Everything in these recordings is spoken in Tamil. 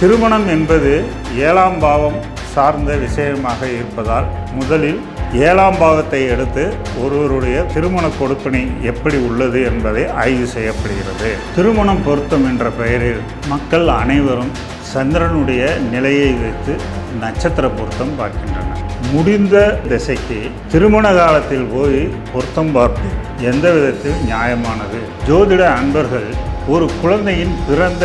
திருமணம் என்பது ஏழாம் பாவம் சார்ந்த விஷயமாக இருப்பதால் முதலில் ஏழாம் பாவத்தை எடுத்து ஒருவருடைய திருமண கொடுப்பினை எப்படி உள்ளது என்பதை ஆய்வு செய்யப்படுகிறது. திருமணம் பொருத்தம் என்ற பெயரில் மக்கள் அனைவரும் சந்திரனுடைய நிலையை வைத்து நட்சத்திர பொருத்தம் பார்க்கின்றனர். முடிந்த திசைக்கு திருமண காலத்தில் போய் பொருத்தம் பார்ப்பது எந்த விதத்தில் நியாயமானது? ஜோதிட அன்பர்கள் ஒரு குழந்தையின் பிறந்த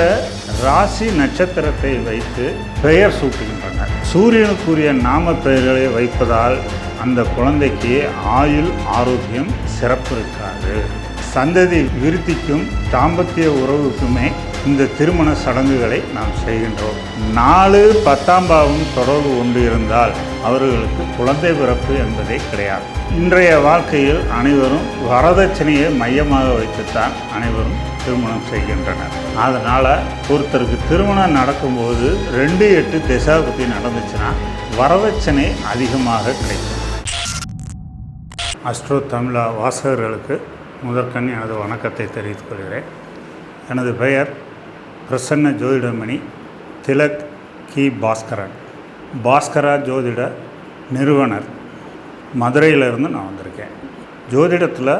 ராசி நட்சத்திரத்தை வைத்து பெயர் சூட்டுகின்றனர் சூரியனுக்குரிய நாம பெயர்களை வைப்பதால் அந்த குழந்தைக்கு ஆயுள் ஆரோக்கியம் சிறப்பு இருக்காது. சந்ததி விருத்திக்கும் தாம்பத்திய உறவுக்குமே இந்த திருமண சடங்குகளை நாம் செய்கின்றோம். நாலு பத்தாம் பாவம் தொடர்பு கொண்டு இருந்தால் அவர்களுக்கு குழந்தை பிறப்பு என்பதே கிடையாது. இன்றைய வாழ்க்கையில் அனைவரும் வரதட்சணையை மையமாக வைத்துத்தான் அனைவரும் திருமணம் செய்கின்றனர். அதனால் ஒருத்தருக்கு திருமணம் நடக்கும்போது ரெண்டு எட்டு திசாபுத்தி நடந்துச்சுன்னா வரதட்சணை அதிகமாக கிடைக்கும். அஸ்ட்ரோ தமிழா வாசகர்களுக்கு முதற்கண் எனது வணக்கத்தை தெரிவித்துக் கொள்கிறேன். எனது பெயர் பிரசன்ன ஜோதிடமணி திலக் கி. பாஸ்கரன். பாஸ்கரா ஜோதிட நிறுவனர். மதுரையிலிருந்து நான் வந்திருக்கேன். ஜோதிடத்தில்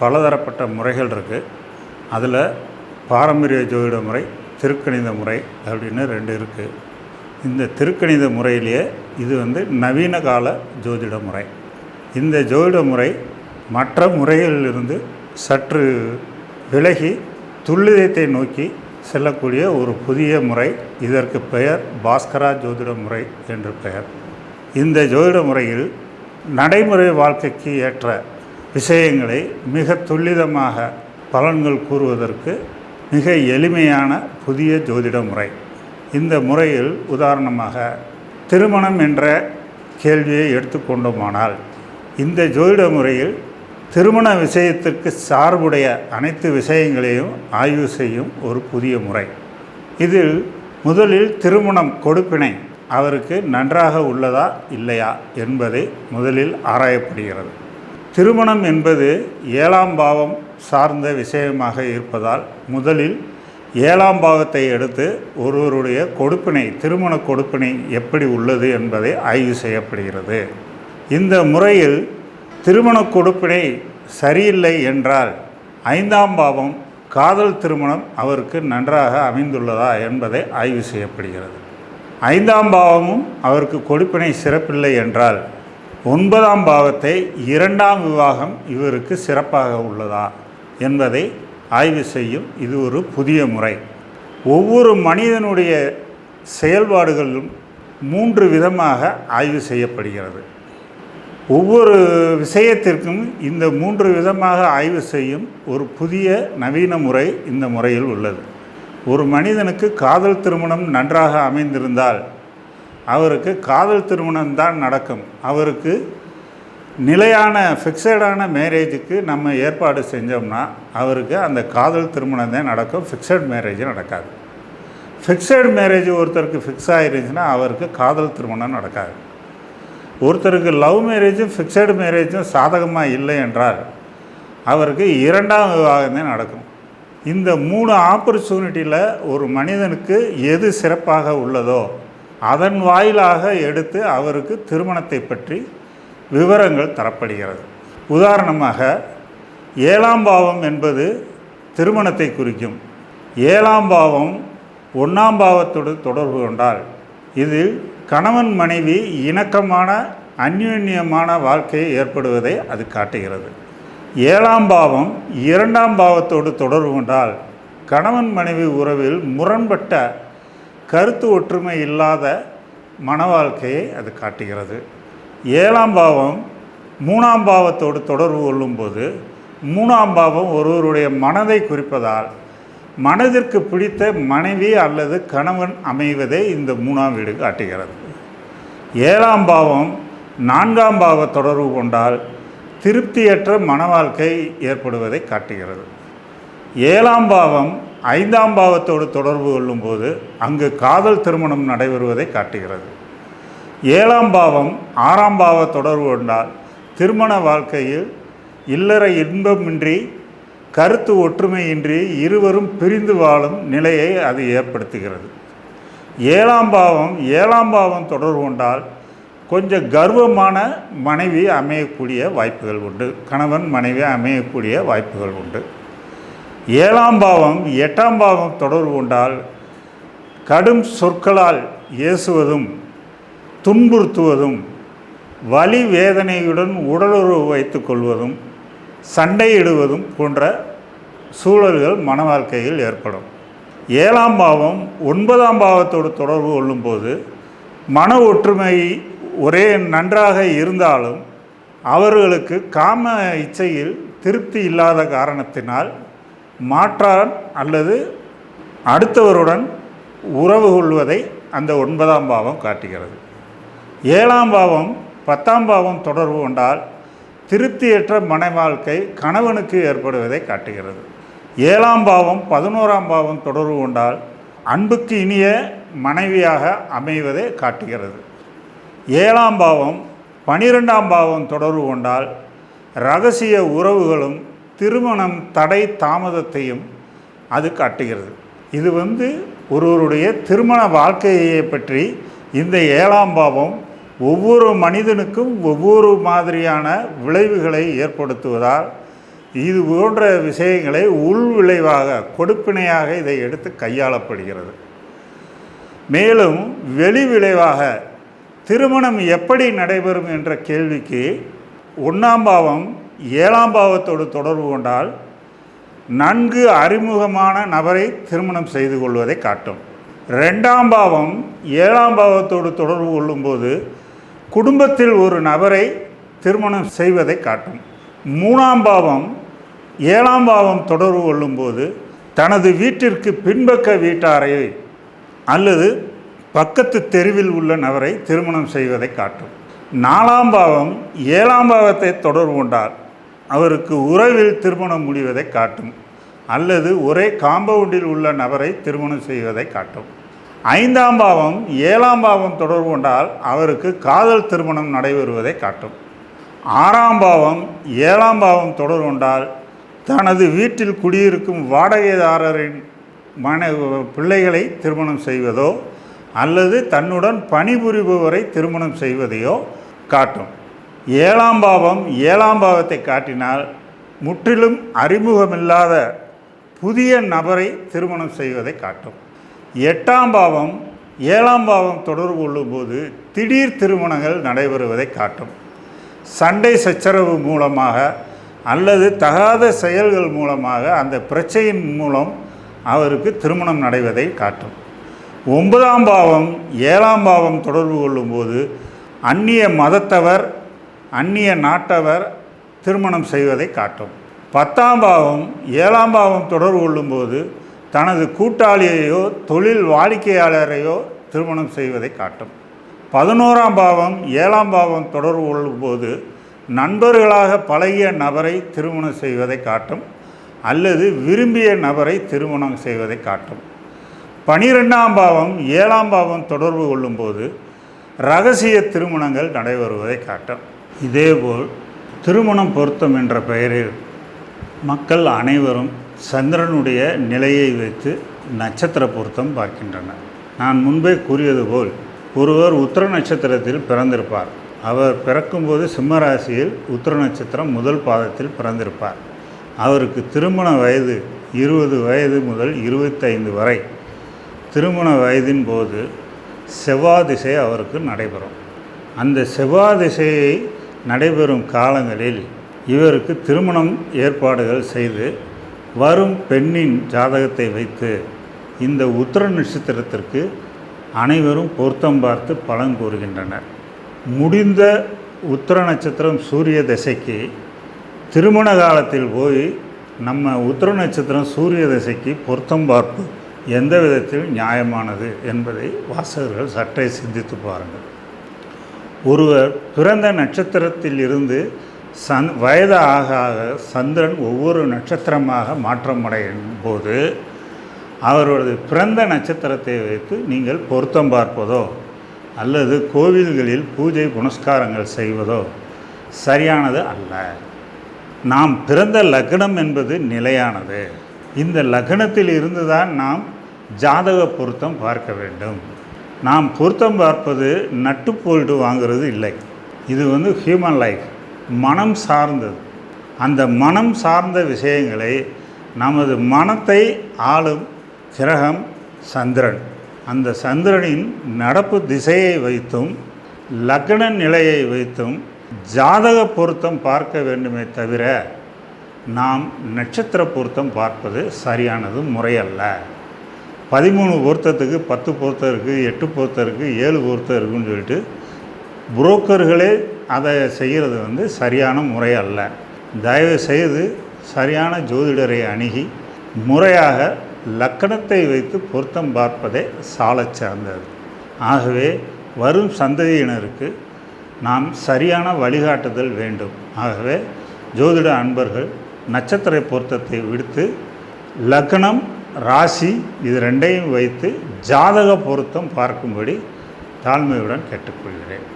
பலதரப்பட்ட முறைகள் இருக்குது அதில் பாரம்பரிய ஜோதிட முறை திருக்கணித முறை அப்படின்னு ரெண்டு இருக்குது இந்த திருக்கணித முறையிலேயே இது வந்து நவீன கால ஜோதிட முறை. இந்த ஜோதிட முறை மற்ற முறைகளிலிருந்து சற்று விலகி துல்லிதத்தை நோக்கி செல்லக்கூடிய ஒரு புதிய முறை இதற்கு பெயர் பாஸ்கரா ஜோதிட முறை என்று பெயர். இந்த ஜோதிட முறையில் நடைமுறை வாழ்க்கைக்கு ஏற்ற விஷயங்களை மிக துல்லிதமாக பலன்கள் கூறுவதற்கு மிக எளிமையான புதிய ஜோதிட முறை. இந்த முறையில் உதாரணமாக திருமணம் என்ற கேள்வியை எடுத்துக்கொண்டோமானால் இந்த ஜோதிட முறையில் திருமண விஷயத்திற்கு சார்புடைய அனைத்து விஷயங்களையும் ஆய்வு செய்யும் ஒரு புதிய முறை. இதில் முதலில் திருமணம் கொடுப்பினை அவருக்கு நன்றாக உள்ளதா இல்லையா என்பதை முதலில் ஆராயப்படுகிறது. திருமணம் என்பது ஏழாம் பாவம் சார்ந்த விஷயமாக இருப்பதால் முதலில் ஏழாம் பாவத்தை எடுத்து ஒருவருடைய கொடுப்பினை திருமண கொடுப்பினை எப்படி உள்ளது என்பதை ஆய்வு செய்யப்படுகிறது. இந்த முறையில் திருமண கொடுப்பினை சரியில்லை என்றால் ஐந்தாம் பாவம் காதல் திருமணம் அவருக்கு நன்றாக அமைந்துள்ளதா என்பதை ஆய்வு செய்யப்படுகிறது. ஐந்தாம் பாவமும் அவருக்கு கொடுப்பினை சிறப்பில்லை என்றால் ஒன்பதாம் பாவத்தை இரண்டாம் விவாகம் இவருக்கு சிறப்பாக உள்ளதா என்பதை ஆய்வு செய்யும் இது ஒரு புதிய முறை. ஒவ்வொரு மனிதனுடைய செயல்பாடுகளும் மூன்று விதமாக ஆய்வு செய்யப்படுகிறது. ஒவ்வொரு விஷயத்திற்கும் இந்த மூன்று விதமாக ஆய்வு செய்யும் ஒரு புதிய நவீன முறை இந்த முறையில் உள்ளது. ஒரு மனிதனுக்கு காதல் திருமணம் நன்றாக அமைந்திருந்தால் அவருக்கு காதல் திருமணம் தான் நடக்கும். அவருக்கு நிலையான ஃபிக்ஸடான மேரேஜுக்கு நம்ம ஏற்பாடு செஞ்சோம்னா அவருக்கு அந்த காதல் திருமணம் தான் நடக்கும். ஃபிக்ஸட் மேரேஜ் நடக்காது. ஃபிக்ஸட் மேரேஜ் ஒருத்தருக்கு ஃபிக்ஸ் ஆகிருந்துச்சுன்னா அவருக்கு காதல் திருமணம் நடக்காது. ஒருத்தருக்கு லவ் மேரேஜும் ஃபிக்ஸடு மேரேஜும் சாதகமாக இல்லை என்றால் அவருக்கு இரண்டாம் விவாகமே நடக்கும். இந்த மூணு ஆப்பர்ச்சுனிட்டியில் ஒரு மனிதனுக்கு எது சிறப்பாக உள்ளதோ அதன் வாயிலாக எடுத்து அவருக்கு திருமணத்தை பற்றி விவரங்கள் தரப்படுகிறது. உதாரணமாக ஏழாம் பாவம் என்பது திருமணத்தை குறிக்கும். ஏழாம் பாவம் ஒன்றாம் பாவத்தோடு தொடர்பு கொண்டால் இதில் கணவன் மனைவி இணக்கமான அந்யோன்யமான வாழ்க்கை ஏற்படுவதை அது காட்டுகிறது. ஏழாம் பாவம் இரண்டாம் பாவத்தோடு தொடர்பு கொண்டால் கணவன் மனைவி உறவில் முரண்பட்ட கருத்து ஒற்றுமை இல்லாத மன வாழ்க்கையை அது காட்டுகிறது. ஏழாம் பாவம் மூணாம் பாவத்தோடு தொடர்பு கொள்ளும்போது மூணாம் பாவம் ஒருவருடைய மனதை குறிப்பதால் மனதிற்கு பிடித்த மனைவி அல்லது கணவன் அமைவதை இந்த மூணாம் வீடு காட்டுகிறது. ஏழாம் பாவம் நான்காம் பாவ தொடர்பு கொண்டால் திருப்தியற்ற மன வாழ்க்கை ஏற்படுவதை காட்டுகிறது. ஏழாம் பாவம் ஐந்தாம் பாவத்தோடு தொடர்பு கொள்ளும்போது அங்கு காதல் திருமணம் நடைபெறுவதை காட்டுகிறது. ஏழாம் பாவம் ஆறாம் பாவ தொடர்பு கொண்டால் திருமண வாழ்க்கையில் இல்லற இன்பமின்றி கருத்து ஒற்றுமையின்றி இருவரும் பிரிந்து வாழும் நிலையை அது ஏற்படுத்துகிறது. ஏழாம் பாவம் ஏழாம் பாவம் தொடர்பு கொண்டால் கொஞ்சம் கர்வமான மனைவி அமையக்கூடிய வாய்ப்புகள் உண்டு. கணவன் மனைவி அமையக்கூடிய வாய்ப்புகள் உண்டு. ஏழாம் பாவம் எட்டாம் பாவம் தொடர்பு கொண்டால் கடும் சொற்களால் ஏசுவதும் துன்புறுத்துவதும் வலி வேதனையுடன் உடலுறவு வைத்துக் கொள்வதும் சண்டையிடுவதும் போன்ற சூழல்கள் மன வாழ்க்கையில் ஏற்படும். ஏழாம் பாவம் ஒன்பதாம் பாவத்தோடு தொடர்பு கொள்ளும்போது மன ஒற்றுமை ஒரே நன்றாக இருந்தாலும் அவர்களுக்கு காம இச்சையில் திருப்தி இல்லாத காரணத்தினால் மாற்றான் அல்லது அடுத்தவருடன் உறவு கொள்வதை அந்த ஒன்பதாம் பாவம் காட்டுகிறது. ஏழாம் பாவம் பத்தாம் பாவம் தொடர்பு கொண்டால் திருப்தியற்ற மன வாழ்க்கை கணவனுக்கு ஏற்படுவதை காட்டுகிறது. ஏழாம் பாவம் பதினோராம் பாவம் தொடர்பு கொண்டால் அன்புக்கு இனிய மனைவியாக அமைவதை காட்டுகிறது. ஏழாம் பாவம் பனிரெண்டாம் பாவம் தொடர்பு கொண்டால் ரகசிய உறவுகளும் திருமணம் தடை தாமதத்தையும் அது காட்டுகிறது. இது வந்து ஒருவருடைய திருமண வாழ்க்கையை பற்றி இந்த ஏழாம் பாவம் ஒவ்வொரு மனிதனுக்கும் ஒவ்வொரு மாதிரியான விளைவுகளை ஏற்படுத்துவதால் இது போன்ற விஷயங்களை உள் விளைவாக கொடுப்பினையாக இதை எடுத்து கையாளப்படுகிறது. மேலும் வெளி விளைவாக திருமணம் எப்படி நடைபெறும் என்ற கேள்விக்கு ஒன்றாம் பாவம் ஏழாம் பாவத்தோடு தொடர்பு கொண்டால் நன்கு அறிமுகமான நபரை திருமணம் செய்து கொள்வதை காட்டும். ரெண்டாம் பாவம் ஏழாம் பாவத்தோடு தொடர்பு கொள்ளும்போது குடும்பத்தில் ஒரு நபரை திருமணம் செய்வதை காட்டும். மூணாம் பாவம் ஏழாம் பாவம் தொடர்பு கொள்ளும்போது தனது வீட்டிற்கு பின்பக்க வீட்டாரை அல்லது பக்கத்து தெருவில் உள்ள நபரை திருமணம் செய்வதை காட்டும். நாலாம் பாவம் ஏழாம் பாவத்தை தொடர்பு கொண்டால் அவருக்கு உறவில் திருமணம் முடிவதை காட்டும். அல்லது ஒரே காம்பவுண்டில் உள்ள நபரை திருமணம் செய்வதை காட்டும். ஐந்தாம் பாவம் ஏழாம் பாவம் தொடர்பு கொண்டால் அவருக்கு காதல் திருமணம் நடைபெறுவதை காட்டும். ஆறாம் பாவம் ஏழாம் பாவம் தொடர்பு கொண்டால் தனது வீட்டில் குடியிருக்கும் வாடகைதாரரின் மன பிள்ளைகளை திருமணம் செய்வதோ அல்லது தன்னுடன் பணிபுரிபவரை திருமணம் செய்வதையோ காட்டும். ஏழாம் பாவம் ஏழாம் பாவத்தை காட்டினால் முற்றிலும் அறிமுகமில்லாத புதிய நபரை திருமணம் செய்வதை காட்டும். எட்டாம் பாவம் ஏழாம் பாவம் தொடர்பு கொள்ளும்போது திடீர் திருமணங்கள் நடைபெறுவதை காட்டும். சண்டை சச்சரவு மூலமாக அல்லது தகாத செயல்கள் மூலமாக அந்த பிரச்சனையின் மூலம் அவருக்கு திருமணம் நடைவதை காட்டும். ஒன்பதாம் பாவம் ஏழாம் பாவம் தொடர்பு கொள்ளும்போது அந்நிய மதத்தவர் அந்நிய நாட்டவர் திருமணம் செய்வதை காட்டும். பத்தாம் பாவம் ஏழாம் பாவம் தொடர்பு கொள்ளும்போது தனது கூட்டாளியையோ தொழில் வாடிக்கையாளரையோ திருமணம் செய்வதை காட்டும். பதினோராம் பாவம் ஏழாம் பாவம் தொடர்பு கொள்ளும்போது நண்பர்களாக பழகிய நபரை திருமணம் செய்வதை காட்டும் அல்லது விரும்பிய நபரை திருமணம் செய்வதை காட்டும். பனிரெண்டாம் பாவம் ஏழாம் பாவம் தொடர்பு கொள்ளும்போது ரகசிய திருமணங்கள் நடைபெறுவதை காட்டும். இதேபோல் திருமணம் பொருத்தம் என்ற பெயரில் மக்கள் அனைவரும் சந்திரனுடைய நிலையை வைத்து நட்சத்திர பொருத்தம் பார்க்கின்றனர் நான் முன்பே கூறியது போல் ஒருவர் உத்திர நட்சத்திரத்தில் பிறந்திருப்பார். அவர் பிறக்கும்போது சிம்மராசியில் உத்திர நட்சத்திரம் முதல் பாதத்தில் பிறந்திருப்பார். அவருக்கு திருமண வயது இருபது வயது முதல் இருபத்தைந்து வரை. திருமண வயதின் போது செவ்வாதிசை அவருக்கு நடைபெறும். அந்த செவ்வாதிசையை நடைபெறும் காலங்களில் இவருக்கு திருமணம் ஏற்பாடுகள் செய்து வரும் பெண்ணின் ஜாதகத்தை வைத்து இந்த உத்திர நட்சத்திரத்திற்கு அனைவரும் பொருத்தம் பார்த்து பலன் கூறுகின்றனர். முடிந்த உத்திர நட்சத்திரம் சூரிய திசைக்கு திருமண காலத்தில் போய் நம்ம உத்திர நட்சத்திரம் சூரிய திசைக்கு பொருத்தம் பார்ப்பு எந்த விதத்தில் நியாயமானது என்பதை வாசகர்கள் சற்றே சிந்தித்து பாருங்கள். ஒருவர் பிறந்த நட்சத்திரத்தில் இருந்து சந் வயது ஆக ஆக சந்திரன் ஒவ்வொரு நட்சத்திரமாக மாற்றமடையும் போது அவரது பிறந்த நட்சத்திரத்தை வைத்து நீங்கள் பொருத்தம் பார்ப்பதோ அல்லது கோவில்களில் பூஜை புனஸ்காரங்கள் செய்வதோ சரியானது அல்ல. நாம் பிறந்த லக்னம் என்பது நிலையானது. இந்த லக்னத்தில் இருந்து தான் நாம் ஜாதக பொருத்தம் பார்க்க வேண்டும். நாம் பொருத்தம் பார்ப்பது நட்டு போல்ட்டு வாங்கிறது இல்லை. இது வந்து ஹியூமன் லைஃப் மனம் சார்ந்தது. அந்த மனம் சார்ந்த விஷயங்களை நமது மனத்தை ஆளும் கிரகம் சந்திரன். அந்த சந்திரனின் நடப்பு திசையை வைத்தும் லக்ன நிலையை வைத்தும் ஜாதக பொருத்தம் பார்க்க வேண்டுமே தவிர நாம் நட்சத்திர பொருத்தம் பார்ப்பது சரியானது முறையல்ல. பதிமூணு பொருத்தத்துக்கு பத்து பொருத்தம் இருக்குது எட்டு பொருத்தம் இருக்குது ஏழு பொருத்தம் இருக்குன்னு சொல்லிட்டு புரோக்கர்களே அதை செய்கிறது வந்து சரியான முறை அல்ல. தயவு செய்து சரியான ஜோதிடரை அணுகி முறையாக லக்கணத்தை வைத்து பொருத்தம் பார்ப்பதே சாலச் சார்ந்தது. ஆகவே வரும் சந்ததியினருக்கு நாம் சரியான வழிகாட்டுதல் வேண்டும். ஆகவே ஜோதிட அன்பர்கள் நட்சத்திர பொருத்தத்தை விடுத்து லக்னம் ராசி இது ரெண்டையும் வைத்து ஜாதக பொருத்தம் பார்க்கும்படி தாழ்மையுடன் கேட்டுக்கொள்கிறேன்.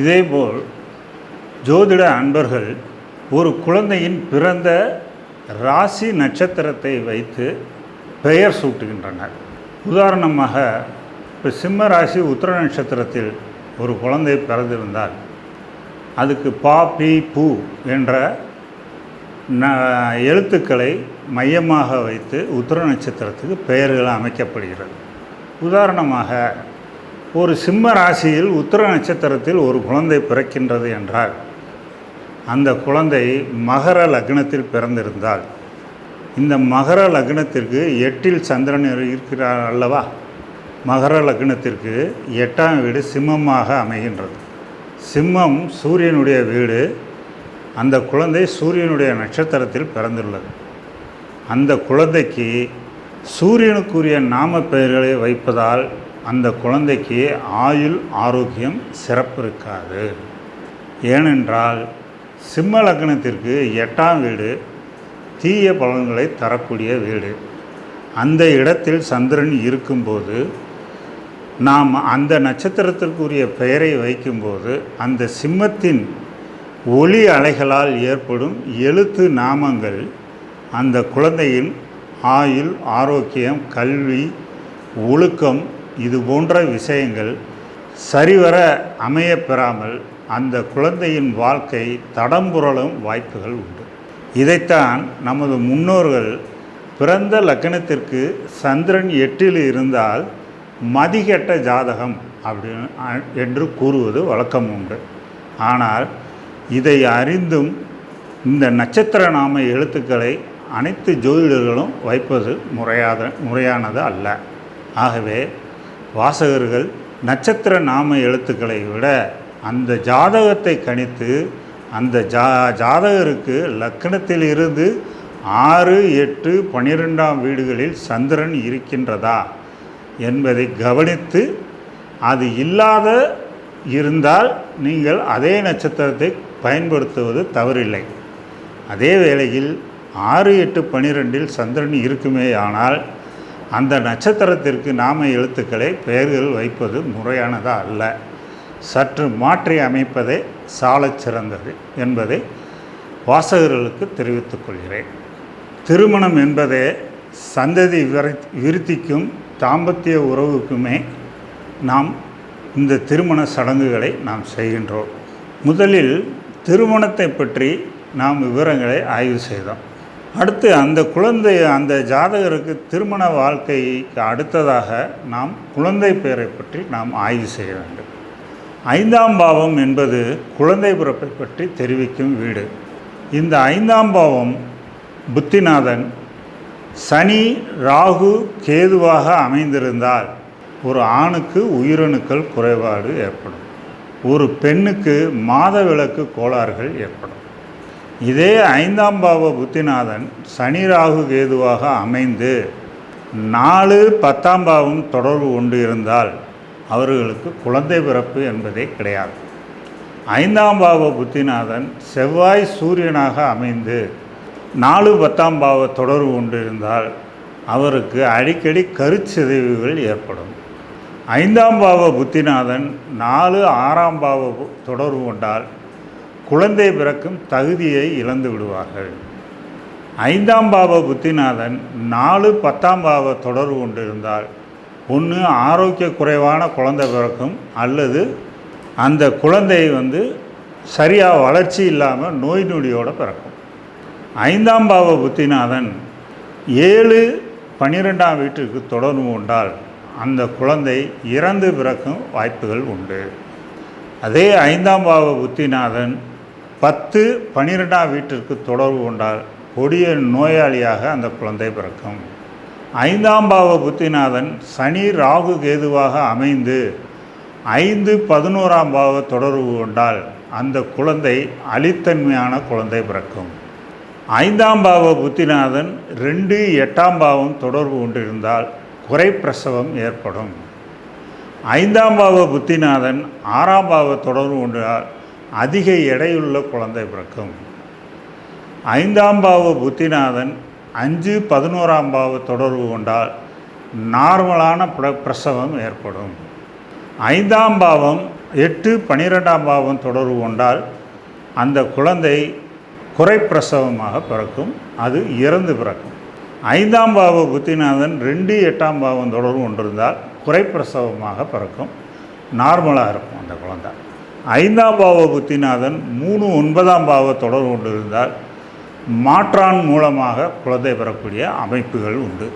இதேபோல் ஜோதிட அன்பர்கள் ஒரு குழந்தையின் பிறந்த ராசி நட்சத்திரத்தை வைத்து பெயர் சூட்டுகின்றனர். உதாரணமாக இப்போ சிம்ம ராசி உத்திர நட்சத்திரத்தில் ஒரு குழந்தை பிறந்திருந்தால் அதுக்கு பா பி பூ என்ற ந எழுத்துக்களை மையமாக வைத்து உத்திர நட்சத்திரத்துக்கு பெயர்கள் அமைக்கப்படுகிறது. உதாரணமாக ஒரு சிம்ம ராசியில் உத்திர நட்சத்திரத்தில் ஒரு குழந்தை பிறக்கின்றது என்றால் அந்த குழந்தை மகர லக்னத்தில் பிறந்திருந்தால் இந்த மகர லக்னத்திற்கு எட்டில் சந்திரன் இருக்கிறார் அல்லவா? மகர லக்னத்திற்கு எட்டாம் வீடு சிம்மமாக அமைகின்றது. சிம்மம் சூரியனுடைய வீடு. அந்த குழந்தை சூரியனுடைய நட்சத்திரத்தில் பிறந்துள்ளது. அந்த குழந்தைக்கு சூரியனுக்குரிய நாம பெயர்களை வைப்பதால் அந்த குழந்தைக்கு ஆயுள் ஆரோக்கியம் சிறப்பு இருக்காது. ஏனென்றால் சிம்ம லக்னத்திற்கு எட்டாம் வீடு தீய பலன்களை தரக்கூடிய வீடு. அந்த இடத்தில் சந்திரன் இருக்கும்போது நாம் அந்த நட்சத்திரத்திற்குரிய பெயரை வைக்கும்போது அந்த சிம்மத்தின் ஒளி அலைகளால் ஏற்படும் எழுத்து நாமங்கள் அந்த குழந்தையின் ஆயுள் ஆரோக்கியம் கல்வி ஒழுக்கம் இது போன்ற விஷயங்கள் சரிவர அமையப்பெறாமல் அந்த குழந்தையின் வாழ்க்கை தடம்புரளும் வாய்ப்புகள் உண்டு. இதைத்தான் நமது முன்னோர்கள் பிறந்த லக்னத்திற்கு சந்திரன் எட்டில் இருந்தால் மதிகெட்ட ஜாதகம் அப்படின்னு என்று கூறுவது வழக்கம் உண்டு. ஆனால் இதை அறிந்தும் இந்த நட்சத்திர நாம எழுத்துக்களை அனைத்து ஜோதிடர்களும் வைப்பது முறையாத முறையானது அல்ல. ஆகவே வாசகர்கள் நட்சத்திர நாம எழுத்துக்களை விட அந்த ஜாதகத்தை கணித்து அந்த ஜா ஜாதகருக்கு லக்கணத்தில் இருந்து ஆறு எட்டு பன்னிரெண்டாம் வீடுகளில் சந்திரன் இருக்கின்றதா என்பதை கவனித்து அது இல்லாத இருந்தால் நீங்கள் அதே நட்சத்திரத்தை பயன்படுத்துவது தவறில்லை. அதே வேளையில் ஆறு எட்டு பன்னிரெண்டில் சந்திரன் இருக்குமே ஆனால் அந்த நட்சத்திரத்திற்கு நாம எழுத்துக்களை பெயர்கள் வைப்பது முறையானதா அல்ல. சற்று மாற்றி அமைப்பதே சாலச் சிறந்தது என்பதை வாசகர்களுக்கு தெரிவித்துக் கொள்கிறேன். திருமணம் என்பதே சந்ததி விருத்திக்கும் தாம்பத்திய உறவுக்குமே நாம் இந்த திருமண சடங்குகளை நாம் செய்கின்றோம். முதலில் திருமணத்தை பற்றி நாம் விவரங்களை ஆய்வு செய்தோம். அடுத்து அந்த குழந்தை அந்த ஜாதகருக்கு திருமண வாழ்க்கைக்கு அடுத்ததாக நாம் குழந்தை பெயரை பற்றி நாம் ஆய்வு செய்ய வேண்டும். ஐந்தாம் பாவம் என்பது குழந்தை பிறப்பை பற்றி தெரிவிக்கும் வீடு. இந்த ஐந்தாம் பாவம் புத்திநாதன் சனி ராகு கேதுவாக அமைந்திருந்தால் ஒரு ஆணுக்கு உயிரணுக்கள் குறைபாடு ஏற்படும். ஒரு பெண்ணுக்கு மாதவிலக்கு கோளாறுகள் ஏற்படும். இதே ஐந்தாம் பாவ புத்திநாதன் சனி ராகு கேதுவாக அமைந்து நாலு பத்தாம் பாவம் தொடர்பு கொண்டு இருந்தால் அவர்களுக்கு குழந்தை பிறப்பு என்பதே கிடையாது. ஐந்தாம் பாவ புத்திநாதன் செவ்வாய் சூரியனாக அமைந்து நாலு பத்தாம் பாவ தொடர்பு கொண்டிருந்தால் அவருக்கு அடிக்கடி கருச்சிதைவுகள் ஏற்படும். ஐந்தாம் பாவ புத்திநாதன் நாலு ஆறாம் பாவ தொடர்பு கொண்டால் குழந்தை பிறக்கும் தகுதியை இழந்து விடுவார்கள். ஐந்தாம் பாவ புத்திநாதன் நாலு பத்தாம் பாவ தொடர்பு கொண்டிருந்தால் ஒன்று ஆரோக்கிய குறைவான குழந்தை பிறக்கும் அல்லது அந்த குழந்தை வந்து சரியாக வளர்ச்சி இல்லாமல் நோய் நொடியோடு பிறக்கும். ஐந்தாம் பாவ புத்திநாதன் ஏழு பன்னிரெண்டாம் வீட்டிற்கு தொடர்பு உண்டால் அந்த குழந்தை இறந்து பிறக்கும் வாய்ப்புகள் உண்டு. அதே ஐந்தாம் பாவ புத்திநாதன் பத்து பன்னிரெண்டாம் வீட்டிற்கு தொடர்பு கொண்டால் கொடிய நோயாளியாக அந்த குழந்தை பிறக்கும். ஐந்தாம் பாவ புத்திநாதன் சனி ராகு கேதுவாக அமைந்து ஐந்து பதினோராம் பாவ தொடர்பு கொண்டால் அந்த குழந்தை அலித்தன்மையான குழந்தை பிறக்கும். ஐந்தாம் பாவ புத்திநாதன் ரெண்டு எட்டாம் பாவம் தொடர்பு கொண்டிருந்தால் குறைப்பிரசவம் ஏற்படும். ஐந்தாம் பாவ புத்திநாதன் ஆறாம் பாவ தொடர்பு கொண்டால் அதிக எடையுள்ள குழந்தை பிறக்கும். ஐந்தாம் பாவ புத்திநாதன் அஞ்சு பதினோராம் பாவ தொடர்பு கொண்டால் நார்மலான பிர பிரசவம் ஏற்படும். ஐந்தாம் பாவம் எட்டு பனிரெண்டாம் பாவம் தொடர்பு கொண்டால் அந்த குழந்தை குறைப்பிரசவமாக பிறக்கும் அது இறந்து பிறக்கும். ஐந்தாம் பாவ புத்திநாதன் ரெண்டு எட்டாம் பாவம் தொடர்பு கொண்டிருந்தால் குறைப்பிரசவமாக பிறக்கும். நார்மலாக இருக்கும் அந்த குழந்தை. ஐந்தாம் பாவ புத்திநாதன் மூணு ஒன்பதாம் பாவ தொடர்பு கொண்டிருந்தால் மாற்றான் மூலமாக குழந்தை பெறக்கூடிய அமைப்புகள் உண்டு.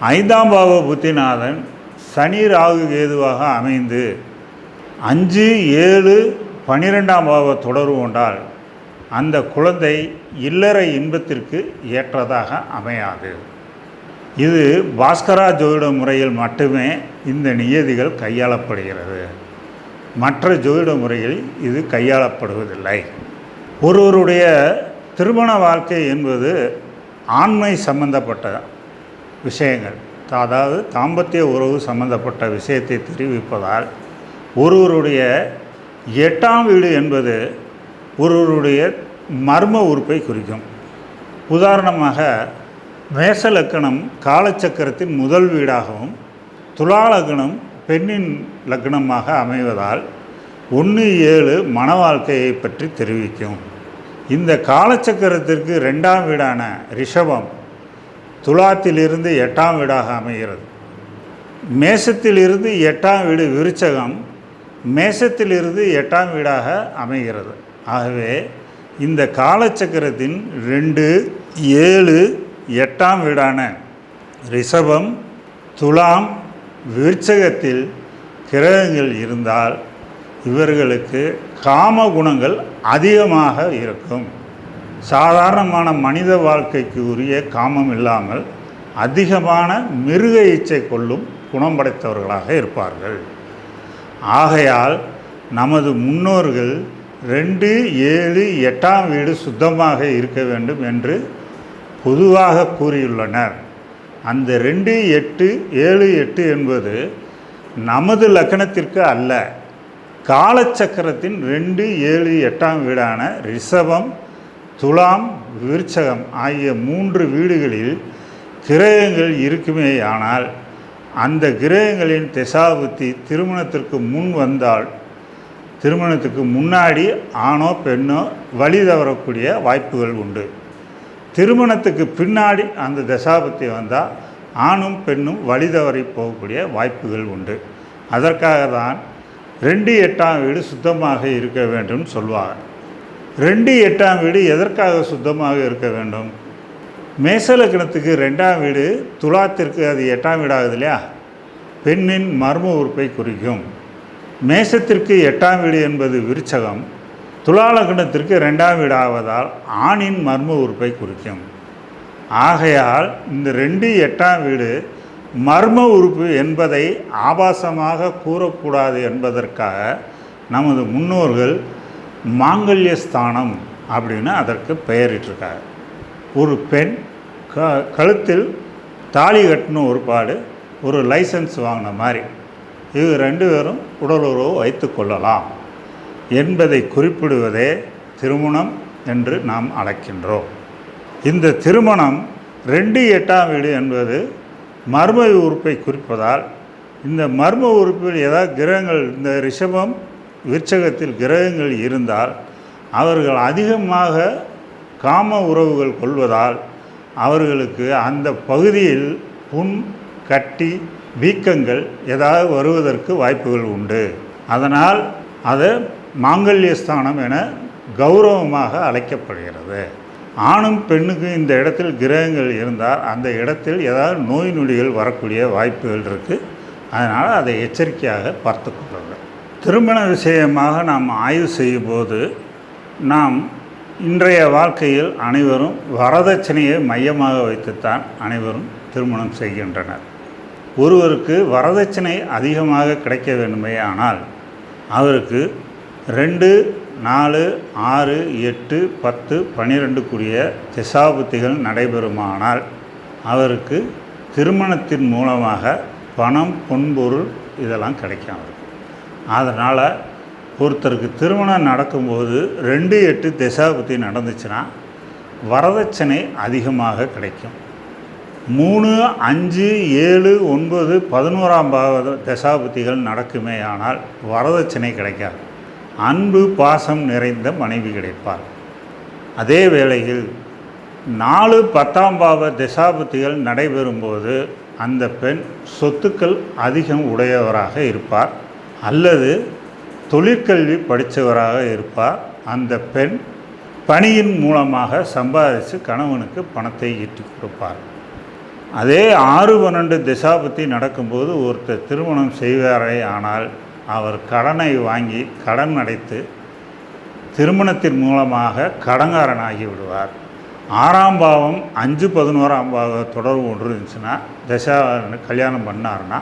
ஐந்தாம் பாவ புத்திநாதன் சனி ராகு கேதுவாக அமைந்து அஞ்சு ஏழு பனிரெண்டாம் பாவ தொடர்பு கொண்டால் அந்த குழந்தை இல்லற இன்பத்திற்கு ஏற்றதாக அமையாது. இது பாஸ்கரா ஜோதிட முறையில் மட்டுமே இந்த நியதிகள் கையாளப்படுகிறது. மற்ற ஜோதிட முறையில் இது கையாளப்படுவதில்லை. ஒருவருடைய திருமண வாழ்க்கை என்பது ஆண்மை சம்பந்தப்பட்ட விஷயங்கள். அதாவது தாம்பத்திய உறவு சம்பந்தப்பட்ட விஷயத்தை தெரிவிப்பதால் ஒருவருடைய எட்டாம் வீடு என்பது ஒருவருடைய மர்ம உறுப்பை குறிக்கும். உதாரணமாக மேச லக்கணம் காலச்சக்கரத்தின் முதல் வீடாகவும் துலா லக்னம் பெண்ணின் லக்னமாக அமைவதால் ஒன்று ஏழு மன வாழ்க்கையை பற்றி தெரிவிக்கும். இந்த காலச்சக்கரத்திற்கு ரெண்டாம் வீடான ரிஷபம் துலாத்திலிருந்து எட்டாம் வீடாக அமைகிறது. மேசத்திலிருந்து எட்டாம் வீடு விருச்சகம் மேசத்திலிருந்து எட்டாம் வீடாக அமைகிறது. ஆகவே இந்த காலச்சக்கரத்தின் ரெண்டு ஏழு எட்டாம் வீடான ரிஷபம் துலாம் விருச்சகத்தில் கிரகங்கள் இருந்தால் இவர்களுக்கு காம குணங்கள் அதிகமாக இருக்கும். சாதாரணமான மனித வாழ்க்கைக்கு உரிய காமம் இல்லாமல் அதிகமான மிருக இச்சை கொள்ளும் குணம் படைத்தவர்களாக இருப்பார்கள். ஆகையால் நமது முன்னோர்கள் ரெண்டு ஏழு எட்டாம் வீடு சுத்தமாக இருக்க வேண்டும் என்று பொதுவாக கூறியுள்ளனர். அந்த ரெண்டு எட்டு ஏழு எட்டு என்பது நமது லக்கணத்திற்கு அல்ல. காலச்சக்கரத்தின் ரெண்டு ஏழு எட்டாம் வீடான ரிஷபம் துலாம் விருச்சகம் ஆகிய மூன்று வீடுகளில் கிரகங்கள் இருக்குமேயானால் அந்த கிரகங்களின் திசாபுத்தி திருமணத்திற்கு முன் வந்தால் திருமணத்துக்கு முன்னாடி ஆணோ பெண்ணோ வழி தவறக்கூடிய வாய்ப்புகள் உண்டு. திருமணத்துக்கு பின்னாடி அந்த தசாபத்தி வந்தால் ஆணும் பெண்ணும் வழி தவறி போகக்கூடிய வாய்ப்புகள் உண்டு. அதற்காக தான் ரெண்டு எட்டாம் வீடு சுத்தமாக இருக்க வேண்டும் சொல்வாங்க ரெண்டு எட்டாம் வீடு எதற்காக சுத்தமாக இருக்க வேண்டும்? மேசலக்கணத்துக்கு ரெண்டாம் வீடு துலாத்திற்கு அது எட்டாம் வீடாகுது இல்லையா? பெண்ணின் மர்ம உறுப்பை குறிக்கும். மேசத்திற்கு எட்டாம் வீடு என்பது விருச்சகம். துலாலக்கணத்திற்கு ரெண்டாம் வீடாவதால் ஆணின் மர்ம உறுப்பை குறிக்கும். ஆகையால் இந்த ரெண்டு எட்டாம் வீடு மர்ம உறுப்பு என்பதை ஆபாசமாக கூறக்கூடாது என்பதற்காக நமது முன்னோர்கள் மாங்கல்ய ஸ்தானம் அப்படின்னு அதற்கு பெயரிட்டிருக்காங்க ஒரு பெண் க கழுத்தில் தாலி கட்டின ஒரு பாடு ஒரு லைசன்ஸ் வாங்கின மாதிரி. இது ரெண்டு பேரும் உடலுறவு வைத்து கொள்ளலாம் என்பதை குறிப்பிடுவதே திருமணம் என்று நாம் அழைக்கின்றோம். இந்த திருமணம் ரெண்டு எட்டாம் வீடு என்பது மர்ம உறுப்பை குறிப்பதால் இந்த மர்ம உறுப்பில் ஏதாவது கிரகங்கள் இந்த ரிஷபம் விற்சகத்தில் கிரகங்கள் இருந்தால் அவர்கள் அதிகமாக காம உறவுகள் கொள்வதால் அவர்களுக்கு அந்த பகுதியில் புண் கட்டி வீக்கங்கள் ஏதாவது வருவதற்கு வாய்ப்புகள் உண்டு. அதனால் அது மாங்கல்யஸ்தானம் என கௌரவமாக அழைக்கப்படுகிறது. ஆணும் பெண்ணுக்கும் இந்த இடத்தில் கிரகங்கள் இருந்தால் அந்த இடத்தில் ஏதாவது நோய் நொடிகள் வரக்கூடிய வாய்ப்புகள் இருக்குது அதனால் அதை எச்சரிக்கையாக பார்த்து கொள்ளுங்கள். திருமண விஷயமாக நாம் ஆய்வு செய்யும்போது நாம் இன்றைய வாழ்க்கையில் அனைவரும் வரதட்சணையை மையமாக வைத்துத்தான் அனைவரும் திருமணம் செய்கின்றனர். ஒருவருக்கு வரதட்சணை அதிகமாக கிடைக்க வேண்டுமே ஆனால் அவருக்கு ரெண்டு நாலு ஆறு எட்டு பத்து பன்னிரெண்டுக்குரிய திசாபுத்திகள் நடைபெறுமானால் அவருக்கு திருமணத்தின் மூலமாக பணம் பொன்பொருள் இதெல்லாம் கிடைக்கும் அவருக்கு அதனால் ஒருத்தருக்கு திருமணம் நடக்கும்போது ரெண்டு எட்டு திசாபுத்தி நடந்துச்சுன்னா வரதட்சணை அதிகமாக கிடைக்கும். மூணு அஞ்சு ஏழு ஒன்பது பதினோராம் பாவ தசாபுத்திகள் நடக்குமே ஆனால் வரதட்சணை கிடைக்காது. அன்பு பாசம் நிறைந்த மனைவி கிடைப்பார் அதே வேளையில் நாலு பத்தாம் பாவ தசாபுத்திகள் நடைபெறும்போது அந்த பெண் சொத்துக்கள் அதிகம் உடையவராக இருப்பார். அல்லது தொழிற்கல்வி படித்தவராக இருப்பார். அந்த பெண் பணியின் மூலமாக சம்பாதித்து கணவனுக்கு பணத்தை ஈட்டி கொடுப்பார். அதே ஆறு பன்னெண்டு திசாபத்தி நடக்கும்போது ஒருத்தர் திருமணம் செய்வாரே ஆனால் அவர் கடனை வாங்கி கடன் அடைத்து திருமணத்தின் மூலமாக கடங்காரனாகி விடுவார். ஆறாம் பாவம் அஞ்சு பதினோராம் பாவ தொடர்பு ஒன்று இருந்துச்சுன்னா தசா கல்யாணம் பண்ணாருன்னா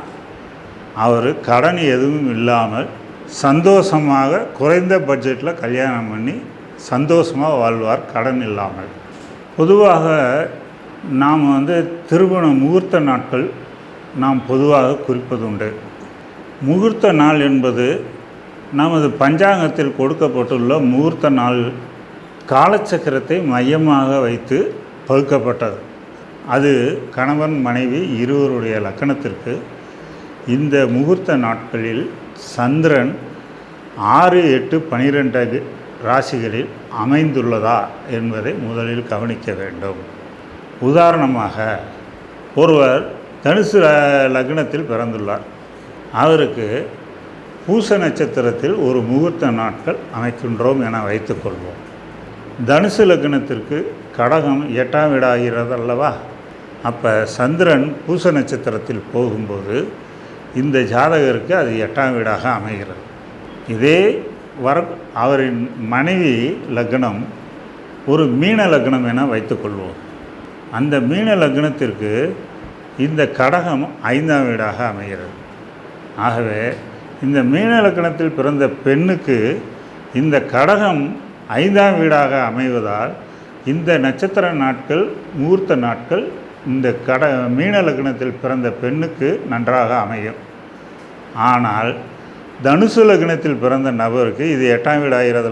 அவர் கடன் எதுவும் இல்லாமல் சந்தோஷமாக குறைந்த பட்ஜெட்டில் கல்யாணம் பண்ணி சந்தோஷமாக வாழ்வார் கடன் இல்லாமல். பொதுவாக நாம் வந்து திருமண முகூர்த்த நாட்கள் நாம் பொதுவாக குறிப்பது உண்டு முகூர்த்த நாள் என்பது நமது பஞ்சாங்கத்தில் கொடுக்கப்பட்டுள்ள முகூர்த்த நாள் காலச்சக்கரத்தை மையமாக வைத்து பகுக்கப்பட்டது. அது கணவன் மனைவி இருவருடைய லக்கணத்திற்கு இந்த முகூர்த்த நாட்களில் சந்திரன் ஆறு எட்டு பனிரெண்டு ராசிகளில் அமைந்துள்ளதா என்பதை முதலில் கவனிக்க வேண்டும். உதாரணமாக ஒருவர் தனுசு லக்னத்தில் பிறந்துள்ளார். அவருக்கு பூச நட்சத்திரத்தில் ஒரு முகூர்த்த நாட்கள் அமைக்கின்றோம் என வைத்துக்கொள்வோம் தனுசு லக்னத்திற்கு கடகம் எட்டாம் வீடாகிறது அல்லவா அப்போ சந்திரன் பூச நட்சத்திரத்தில் போகும்போது இந்த ஜாதகருக்கு அது எட்டாம் வீடாக அமைகிறது. இதே வர அவரின் மனைவி லக்னம் ஒரு மீன லக்னம் என வைத்துக்கொள்வோம் அந்த மீன லக்னத்திற்கு இந்த கடகம் ஐந்தாம் வீடாக அமைகிறது. ஆகவே இந்த மீன இலக்கணத்தில் பிறந்த பெண்ணுக்கு இந்த கடகம் ஐந்தாம் வீடாக அமைவதால் இந்த நட்சத்திர நாட்கள் முகூர்த்த நாட்கள் இந்த கட மீன லக்னத்தில் பிறந்த பெண்ணுக்கு நன்றாக அமையும். ஆனால் தனுசு லக்னத்தில் பிறந்த நபருக்கு இது எட்டாம் வீடு ஆகிறது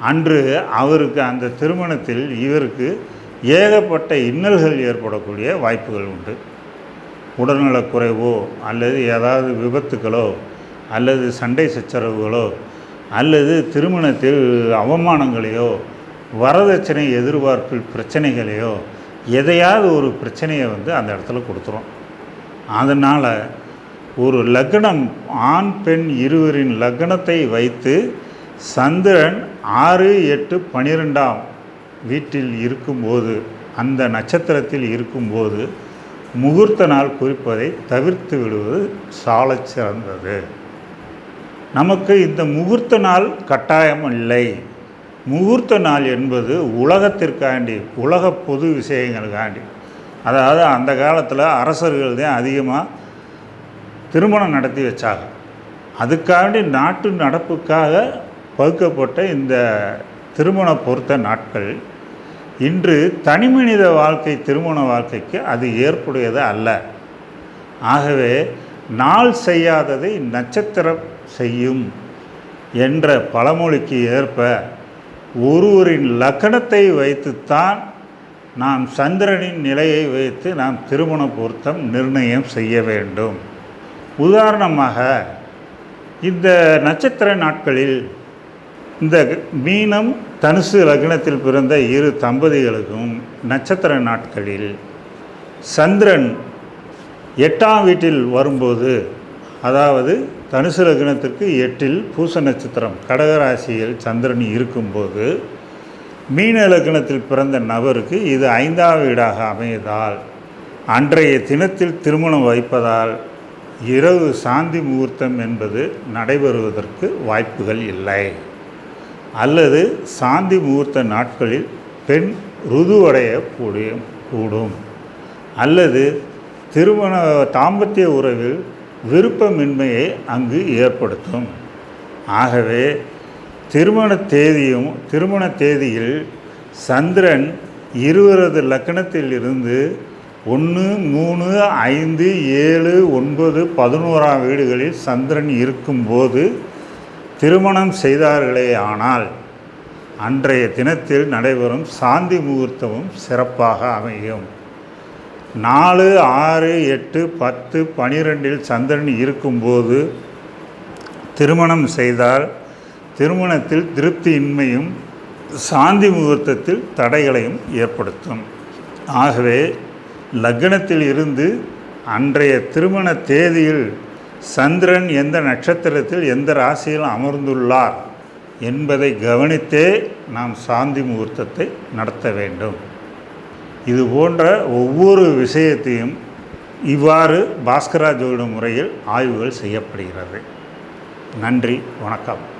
அன்று அவருக்கு அந்த திருமணத்தில் இவருக்கு ஏகப்பட்ட இன்னல்கள் ஏற்படக்கூடிய வாய்ப்புகள் உண்டு. உடல்நலக்குறைவோ அல்லது ஏதாவது விபத்துக்களோ அல்லது சண்டை சச்சரவுகளோ அல்லது திருமணத்தில் அவமானங்களையோ வரதட்சணை எதிர்பார்ப்பில் பிரச்சனைகளையோ எதையாவது ஒரு பிரச்சனையை வந்து அந்த இடத்துல கொடுத்துரும். அதனால் ஒரு லக்னம் ஆண் பெண் இருவரின் லக்னத்தை வைத்து சந்திரன் ஆறு எட்டு பனிரெண்டாம் வீட்டில் இருக்கும்போது அந்த நட்சத்திரத்தில் இருக்கும்போது முகூர்த்த நாள் குறிப்பதை தவிர்த்து விடுவது சாலச் சிறந்தது. நமக்கு இந்த முகூர்த்த நாள் கட்டாயம் இல்லை. முகூர்த்த நாள் என்பது உலகத்திற்காண்டி உலக பொது விஷயங்களுக்காண்டி. அதாவது அந்த காலத்தில் அரசர்கள் தான் அதிகமாக திருமணம் நடத்தி வச்சாங்க. அதுக்காண்டி நாட்டு நடப்புக்காக பகுக்கப்பட்ட இந்த திருமண பொருத்த நாட்கள் இன்று தனிமனித வாழ்க்கை திருமண வாழ்க்கைக்கு அது ஏற்புடையது அல்ல. ஆகவே நாள் செய்யாததை நட்சத்திரம் செய்யும் என்ற பழமொழிக்கு ஏற்ப ஒருவரின் லக்கணத்தை வைத்துத்தான் நாம் சந்திரனின் நிலையை வைத்து நாம் திருமண பொருத்தம் நிர்ணயம் செய்ய வேண்டும். உதாரணமாக இந்த நட்சத்திர நாட்களில் இந்த மீனம் தனுசு லக்னத்தில் பிறந்த இரு தம்பதிகளுக்கும் நட்சத்திர நாட்களில் சந்திரன் எட்டாம் வீட்டில் வரும்போது அதாவது தனுசு லக்னத்திற்கு எட்டில் பூச நட்சத்திரம் கடகராசியில் சந்திரன் இருக்கும்போது மீன லக்னத்தில் பிறந்த நபருக்கு இது ஐந்தாம் வீடாக அமையதால் அன்றைய தினத்தில் திருமணம் வைப்பதால் இரவு சாந்தி முகூர்த்தம் என்பது நடைபெறுவதற்கு வாய்ப்புகள் இல்லை. அல்லது சாந்தி முகூர்த்த நாட்களில் பெண் ருதுவடைய கூடியும் கூடும். அல்லது திருமண தாம்பத்திய உறவில் விருப்பமின்மையை அங்கு ஏற்படுத்தும். ஆகவே திருமண தேதியும் திருமண தேதியில் சந்திரன் இருவரது லக்கணத்திலிருந்து ஒன்று மூணு ஐந்து ஏழு ஒன்பது பதினோராம் வீடுகளில் சந்திரன் இருக்கும்போது திருமணம் செய்தார்களே ஆனால் அன்றைய தினத்தில் நடைபெறும் சாந்தி முகூர்த்தமும் சிறப்பாக அமையும். நாலு ஆறு எட்டு பத்து பனிரெண்டில் சந்திரன் இருக்கும்போது திருமணம் செய்தால் திருமணத்தில் திருப்தியின்மையும் சாந்தி முகூர்த்தத்தில் தடைகளையும் ஏற்படுத்தும். ஆகவே லக்னத்தில் இருந்து அன்றைய திருமண தேதியில் சந்திரன் எந்த நட்சத்திரத்தில் எந்த ராசியில் அமர்ந்துள்ளார் என்பதை கவனித்தே நாம் சாந்தி முகூர்த்தத்தை நடத்த வேண்டும். இது போன்ற ஒவ்வொரு விஷயத்தையும் இவ்வாறு பாஸ்கராஜோட முறையில் ஆய்வுகள் செய்யப்படுகிறது. நன்றி வணக்கம்.